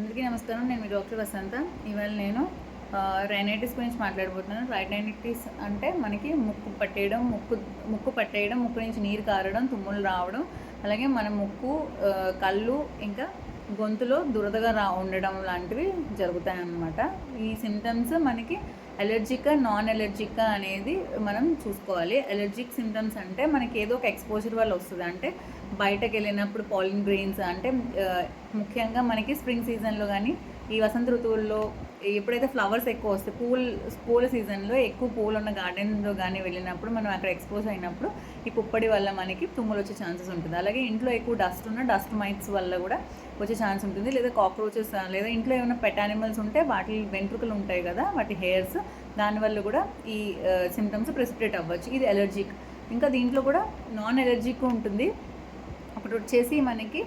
అందరికీ నమస్కారం. నేను మీ డాక్టర్ వసంత. ఇవాళ నేను రైనైటిస్ గురించి మాట్లాడబోతున్నాను. రైనైటిస్ అంటే మనకి ముక్కు పట్టేయడం ముక్కు ముక్కు పట్టేయడం ముక్కు నుంచి నీరు కారడం తుమ్ములు రావడం అలాగే మన ముక్కు కళ్ళు ఇంకా గొంతులో దురదగా రా ఉండడం లాంటివి జరుగుతాయి అన్నమాట ఈ సిమ్టమ్స్ మనకి అలర్జికా నాన్ అలర్జికా అనేది మనం చూసుకోవాలి. అలర్జిక్ సిమ్టమ్స్ అంటే మనకి ఏదో ఒక ఎక్స్పోజర్ వల్ల వస్తుంది. అంటే బయటకు వెళ్ళినప్పుడు పాలిన్ గ్రెయిన్స్ అంటే ముఖ్యంగా మనకి స్ప్రింగ్ సీజన్లో కానీ ఈ వసంత ఋతువుల్లో ఎప్పుడైతే ఫ్లవర్స్ ఎక్కువ వస్తాయి పూల్ పూల సీజన్లో ఎక్కువ పూలు ఉన్న గార్డెన్లో కానీ వెళ్ళినప్పుడు మనం అక్కడ ఎక్స్పోజ్ అయినప్పుడు ఈ పుప్పడి వల్ల మనకి తుమ్ములు వచ్చే ఛాన్సెస్ ఉంటుంది. అలాగే ఇంట్లో ఎక్కువ డస్ట్ ఉన్న డస్ట్ మైట్స్ వల్ల కూడా వచ్చే ఛాన్స్ ఉంటుంది. లేదా కాక్రోచెస్ లేదా ఇంట్లో ఏమైనా పెట్ యానిమల్స్ ఉంటే వాటి వెంట్రుకలు ఉంటాయి కదా వాటి హెయిర్స్ దానివల్ల కూడా ఈ సిమ్టమ్స్ ప్రెసిపిటేట్ అవ్వచ్చు. ఇది ఎలర్జిక్ ఇంకా దీంట్లో కూడా నాన్ ఎలర్జిక్ ఉంటుంది. ఒకటి వచ్చేసి మనకి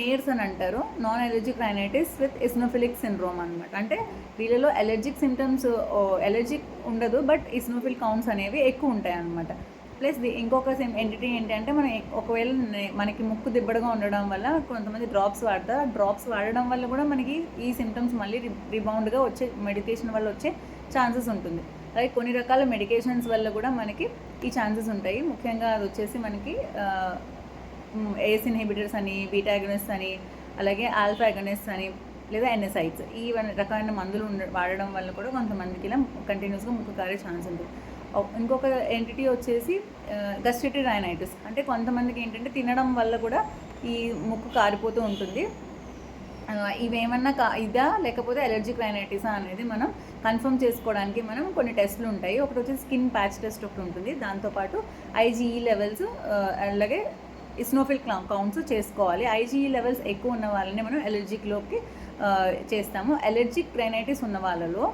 నేర్స్ అని అంటారు. Non allergic rhinitis with eosinophilic syndrome అనమాట అంటే వీళ్ళలో ఎలర్జిక్ సిమ్టమ్స్ ఎలర్జిక్ ఉండదు బట్ ఇస్నోఫిల్ కౌంట్స్ అనేవి ఎక్కువ ఉంటాయి అనమాట ప్లస్ ది ఇంకొక సిమ్ ఎంటిటీ ఏంటంటే మనం ఒకవేళ మనకి ముక్కు దిబ్బడగా ఉండడం వల్ల కొంతమంది డ్రాప్స్ వాడతారు. ఆ డ్రాప్స్ వాడడం వల్ల కూడా మనకి ఈ సిమ్టమ్స్ మళ్ళీ రిబౌండ్గా వచ్చే మెడికేషన్ వల్ల వచ్చే ఛాన్సెస్ ఉంటుంది. అలాగే కొన్ని రకాల మెడికేషన్స్ వల్ల కూడా మనకి ఈ ఛాన్సెస్ ఉంటాయి. ముఖ్యంగా అది వచ్చేసి మనకి ఏస్ ఇన్హిబిటర్స్ అని బీటాగనిస్ట్ అని అలాగే ఆల్ఫాగనిస్ట్ అని లేదా ఎన్ఎస్ఐట్స్ ఈ రకమైన మందులు ఉండ వాడడం వల్ల కూడా కొంతమందికి ఇలా కంటిన్యూస్గా ముక్కు కారే ఛాన్స్ ఉంటుంది. ఇంకొక ఎంటిటీ వచ్చేసి గస్టిటీ రైనైటిస్ అంటే కొంతమందికి ఏంటంటే తినడం వల్ల కూడా ఈ ముక్కు కారిపోతూ ఉంటుంది. ఇవేమన్నా కా ఇదా? లేకపోతే ఎలర్జిక్ రైనైటిసా అనేది మనం కన్ఫర్మ్ చేసుకోవడానికి మనం కొన్ని టెస్ట్లు ఉంటాయి. ఒకటి వచ్చి స్కిన్ ప్యాచ్ టెస్ట్ ఒకటి ఉంటుంది. దాంతోపాటు ఐజీఈ లెవెల్స్ అలాగే ఇస్నోఫిల్ కౌంట్స్ చేసుకోవాలి. ఐజీఈ లెవెల్స్ ఎక్కువ ఉన్న వాళ్ళని మనం ఎలర్జిక్లోకి చేస్తాము. ఎలర్జిక్ రైనైటిస్ ఉన్న వాళ్ళలో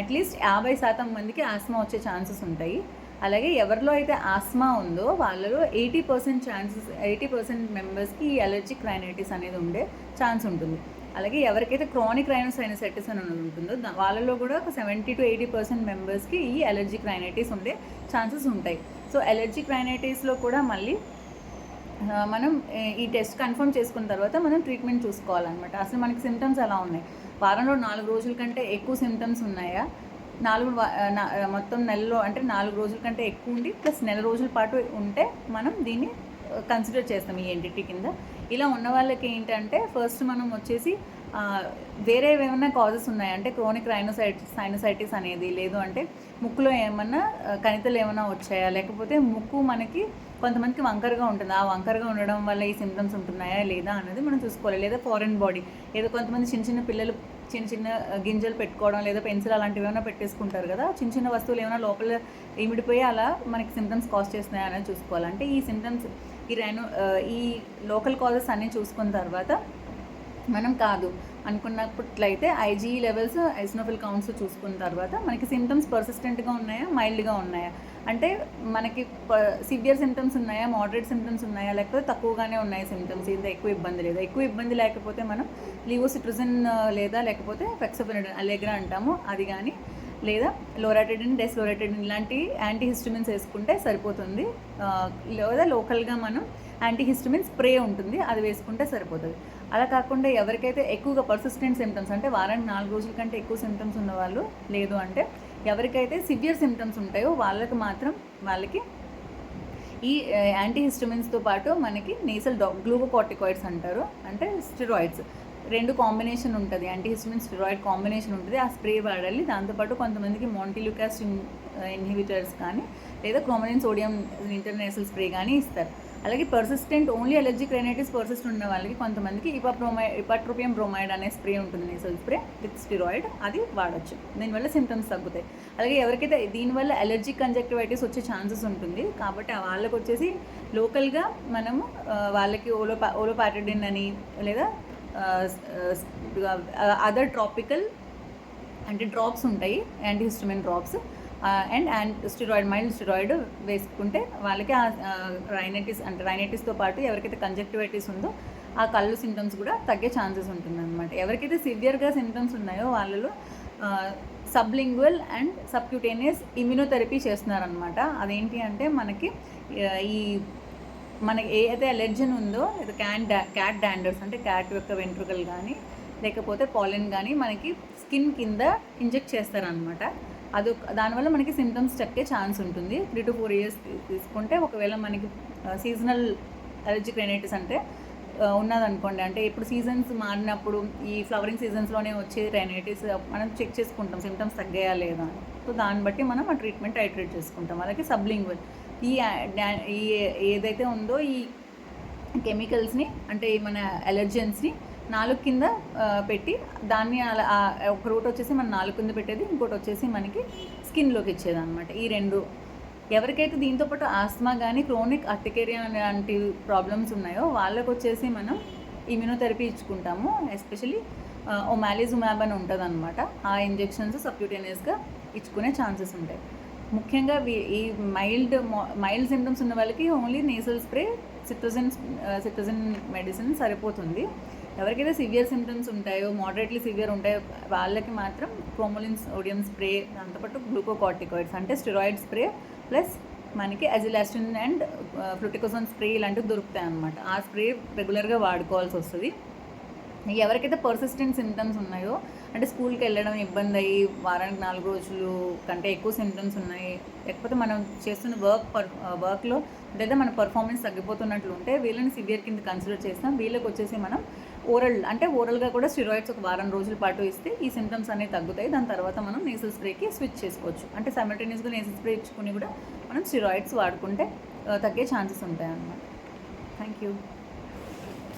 అట్లీస్ట్ యాభై శాతం మందికి ఆస్మా వచ్చే ఛాన్సెస్ ఉంటాయి. అలాగే ఎవరిలో అయితే ఆస్మా ఉందో వాళ్ళలో eighty percent chances eighty percent మెంబర్స్కి ఈ అలర్జిక్ రైనైటిస్ అనేది ఉండే ఛాన్స్ ఉంటుంది. అలాగే ఎవరికైతే క్రానిక్ రైనోసైనసైటిస్ అని ఉంటుందో వాళ్ళలో కూడా ఒక సెవెంటీ టు ఎయిటీ పర్సెంట్ మెంబర్స్కి ఈ అలర్జిక్ రైనైటిస్ ఉండే ఛాన్సెస్ ఉంటాయి. సో అలర్జిక్ రైనైటిస్లో కూడా మళ్ళీ మనం ఈ టెస్ట్ కన్ఫర్మ్ చేసుకున్న తర్వాత మనం ట్రీట్మెంట్ చూసుకోవాలన్నమాట. అసలు మనకి సిమ్టమ్స్ ఎలా ఉన్నాయి? వారంలో నాలుగు రోజుల కంటే ఎక్కువ సిమ్టమ్స్ ఉన్నాయా? నాలుగు నా- మొత్తం నెలలో అంటే నాలుగు రోజుల కంటే ఎక్కువ ఉండి ప్లస్ నెల రోజుల పాటు ఉంటే మనం దీన్ని కన్సిడర్ చేస్తాం ఈ ఎంటిటీ కింద. ఇలా ఉన్న వాళ్ళకి ఏంటంటే ఫస్ట్ మనం వచ్చేసి వేరే ఏమైనా కాజెస్ ఉన్నాయంటే క్రోనిక్ రైనోసైటిస్ సైనోసైటిస్ అనేది లేదు అంటే ముక్కులో ఏమన్నా కణితలు ఏమైనా వచ్చాయా? లేకపోతే ముక్కు మనకి కొంతమందికి వంకరగా ఉంటుంది. ఆ వంకరగా ఉండడం వల్ల ఈ సిమ్టమ్స్ ఉంటున్నాయా లేదా అనేది మనం చూసుకోవాలి. లేదా ఫారెన్ బాడీ ఏదో కొంతమంది చిన్న చిన్న పిల్లలు చిన్న చిన్న గింజలు పెట్టుకోవడం లేదా పెన్సిల్ అలాంటివి ఏమైనా పెట్టేసుకుంటారు కదా? చిన్న చిన్న వస్తువులు ఏమైనా లోపల ఇమిడిపోయి అలా మనకి సిమ్టమ్స్ కాజ్ చేస్తున్నాయా అనేది చూసుకోవాలి. అంటే ఈ సిమ్టమ్స్ ఈ రైనో ఈ లోకల్ కాజెస్ అన్నీ చూసుకున్న తర్వాత మనం కాదు అనుకున్నప్పట్లయితే ఐజీ లెవెల్స్ ఎస్నోఫిల్ కౌంట్స్ చూసుకున్న తర్వాత మనకి సిమ్టమ్స్ పర్సిస్టెంట్గా ఉన్నాయా మైల్డ్గా ఉన్నాయా? అంటే మనకి సివియర్ సిమ్టమ్స్ ఉన్నాయా మోడరేట్ సిమ్టమ్స్ ఉన్నాయా లేకపోతే తక్కువగానే ఉన్నాయి సిమ్టమ్స్ ఇంత ఎక్కువ ఇబ్బంది లేదా? ఎక్కువ ఇబ్బంది లేకపోతే మనం లివోసిట్రజిన్ లేదా లేకపోతే ఫెక్సోఫెనిడిన్ అలెగ్రా అంటాము అది కానీ లేదా లోరాటెడిన్ డెస్లోరాటెడిన్ ఇలాంటి యాంటీహిస్టమిన్స్ వేసుకుంటే సరిపోతుంది. లేదా లోకల్గా మనం యాంటీహిస్టమిన్ స్ప్రే ఉంటుంది అది వేసుకుంటే సరిపోతుంది. అలా కాకుండా ఎవరికైతే ఎక్కువగా పర్సిస్టెంట్ సిమ్టమ్స్ అంటే వారానికి నాలుగు రోజుల కంటే ఎక్కువ సిమ్టమ్స్ ఉన్నవాళ్ళు లేదు అంటే ఎవరికైతే సివియర్ సిమ్టమ్స్ ఉంటాయో వాళ్ళకి మాత్రం వాళ్ళకి ఈ యాంటీహిస్టమిన్స్తో పాటు మనకి నేసల్ డా గ్లూకోకార్టికాయిడ్స్ అంటారు. అంటే స్టిరాయిడ్స్ రెండు కాంబినేషన్ ఉంటుంది. యాంటీహిస్టమిన్ స్టెరాయిడ్ స్టిరాయిడ్ కాంబినేషన్ ఉంటుంది. ఆ స్ప్రే వాడాలి. దాంతోపాటు కొంతమందికి మోంటిల్యూకాస్ ఇన్హిబిటర్స్ కానీ లేదా క్రోమలిన్ సోడియం ఇంటర్నేషనల్ స్ప్రే కానీ ఇస్తారు. అలాగే persistent only allergic rhinitis persist ఉన్న వాళ్ళకి కొంతమందికి ఇపాప్రోమై ఇపాట్రోపియం బ్రోమైడ్ అనే స్ప్రే ఉంటుంది నేసల్ స్ప్రే విత్ స్టిరాయిడ్ అది వాడచ్చు. దీనివల్ల సిమ్టమ్స్ తగ్గుతాయి. అలాగే ఎవరికైతే దీనివల్ల అలర్జిక్ కంజక్టివైటిస్ వచ్చే ఛాన్సెస్ ఉంటుంది కాబట్టి ఆ వాళ్ళకి వచ్చేసి లోకల్గా మనము వాళ్ళకి ఓలోపా ఓలోపాటడిన్ అని లేదా అదర్ ట్రాపికల్ అంటే డ్రాప్స్ ఉంటాయి antihistamine drops and and steroid mild steroid వేసుకుంటే వాళ్ళకి ఆ రైనైటిస్ అంటే రైనైటిస్తో పాటు ఎవరికైతే కంజక్టివైటిస్ ఉందో ఆ కళ్ళు సిమ్టమ్స్ కూడా తగ్గే ఛాన్సెస్ ఉంటుందన్నమాట. ఎవరికైతే సివియర్గా సిమ్టమ్స్ ఉన్నాయో వాళ్ళలో సబ్లింగ్వల్ అండ్ సబ్క్యూటేనియస్ ఇమ్యూనోథెరపీ చేస్తున్నారనమాట అదేంటి అంటే మనకి ఈ మనకి ఏ అయితే అలెర్జన్ ఉందో ఇది క్యాన్ డా క్యాట్ డాండర్స్ అంటే క్యాట్ యొక్క వెంట్రుకలు కానీ లేకపోతే పాలిన్ కానీ మనకి స్కిన్ కింద ఇంజెక్ట్ చేస్తారనమాట అది దానివల్ల మనకి సిమ్టమ్స్ చక్కే ఛాన్స్ ఉంటుంది. త్రీ టు ఫోర్ ఇయర్స్ తీసుకుంటే ఒకవేళ మనకి సీజనల్ అలర్జిక్ రైనైటిస్ అంటే ఉన్నదనుకోండి అంటే ఇప్పుడు సీజన్స్ మారినప్పుడు ఈ ఫ్లవరింగ్ సీజన్స్లోనే వచ్చే రైనైటిస్ మనం చెక్ చేసుకుంటాం సిమ్టమ్స్ తగ్గాయా లేదా అని. సో దాన్ని బట్టి మనం ఆ ట్రీట్మెంట్ హైట్రేట్ చేసుకుంటాం. అలాగే సబ్లింగ్వల్ ఈ ఈ ఏదైతే ఉందో ఈ కెమికల్స్ని అంటే మన అలర్జెన్స్ని నాలుగు కింద పెట్టి దాన్ని అలా ఒక రూట్ వచ్చేసి మన నాలుగు కింద పెట్టేది ఇంకోటి వచ్చేసి మనకి స్కిన్లోకి ఇచ్చేది అనమాట ఈ రెండు. ఎవరికైతే దీంతో పాటు ఆస్మా కానీ క్రోనిక్ అర్టికేరియా లాంటి ప్రాబ్లమ్స్ ఉన్నాయో వాళ్ళకు వచ్చేసి మనం ఇమ్యూనోథెరపీ ఇచ్చుకుంటాము. ఎస్పెషలీ ఒమాలిజుమాబ్ అని ఉంటుంది అనమాట ఆ ఇంజెక్షన్స్ సబ్క్యూటేనియస్గా ఇచ్చుకునే ఛాన్సెస్ ఉంటాయి. ముఖ్యంగా ఈ మైల్డ్ మైల్డ్ సిమ్టమ్స్ ఉన్న వాళ్ళకి only nasal spray cetirizine cetirizine medicine సరిపోతుంది. ఎవరికైతే సివియర్ సిమ్టమ్స్ ఉంటాయో మోడరేట్లీ సివియర్ ఉంటాయో వాళ్ళకి మాత్రం క్రోమోలిన్ సోడియం స్ప్రే దాంతోపాటు గ్లూకోకార్టికాయిడ్స్ అంటే స్టెరాయిడ్ స్ప్రే ప్లస్ మనకి అజిలాస్టిన్ అండ్ ఫ్లూటికోసన్ స్ప్రే ఇలాంటివి దొరుకుతాయి అన్నమాట. ఆ స్ప్రే రెగ్యులర్గా వాడుకోవాల్సి వస్తుంది. ఎవరికైతే పర్సిస్టెంట్ సిమ్టమ్స్ ఉన్నాయో అంటే స్కూల్కి వెళ్ళడం ఇబ్బంది అయ్యి వారానికి నాలుగు రోజులు కంటే ఎక్కువ సిమ్టమ్స్ ఉన్నాయి లేకపోతే మనం చేస్తున్న వర్క్ పర్ వర్క్లో లేదా మన పర్ఫార్మెన్స్ తగ్గిపోతున్నట్లు ఉంటే వీళ్ళని సివియర్ కింద కన్సిడర్ చేస్తాం. వీళ్ళకి వచ్చేసి మనం ఓరల్ అంటే ఓరల్గా కూడా స్టిరాయిడ్స్ ఒక వారం రోజుల పాటు ఇస్తే ఈ సిమ్టమ్స్ అనేవి తగ్గుతాయి. దాని తర్వాత మనం నేసల్ స్ప్రేకి స్విచ్ చేసుకోవచ్చు. అంటే సైమల్టేనియస్గా నేసల్ స్ప్రే ఇచ్చుకుని కూడా మనం స్టిరాయిడ్స్ వాడుకుంటే తగ్గే ఛాన్సెస్ ఉంటాయి అన్నమాట థ్యాంక్ యూ